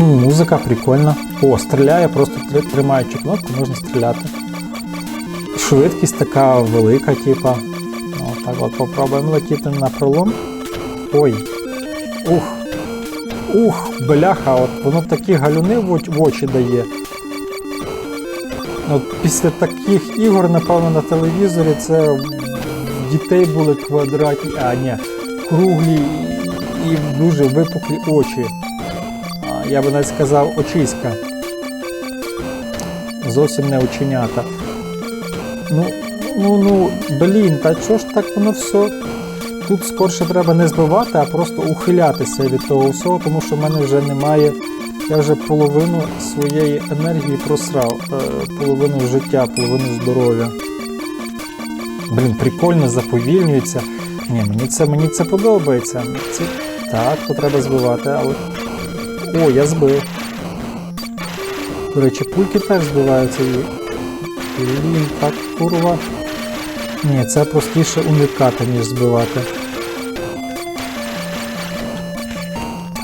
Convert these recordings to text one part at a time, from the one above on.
М, Музика прикольна. О, стріляє, просто тримаючи кнопку, можна стріляти. Швидкість така велика, типа. Ну, так от попробуємо летіти на пролом. Ой. Ух. Ух, бляха, от воно такі галюни в очі дає. От після таких ігор, напевно, на телевізорі це дітей були квадратні, а ні, круглі і дуже випуклі очі. Я би навіть сказав очиська. Зовсім не оченята. Ну, ну, ну, блін, та чого ж так воно все? Тут скорше треба не збивати, а просто ухилятися від того всього, тому що в мене вже немає. Я вже половину своєї енергії просрав, е, половину життя, половину здоров'я. Блін, прикольно заповільнюється. Ні, мені це, мені це подобається. Це... Так, то треба збивати, але. О, я збив. До речі, пульки теж збиваються. Блін, так курва. Ні, це простіше уникати, ніж збивати.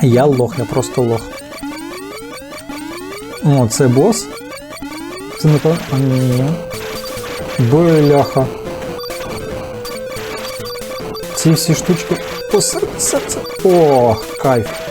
Я лох, я просто лох. О, це бос? Це напевно. А, Ні. Бляха. Ці всі штучки. О, серце, серце. О, кайф.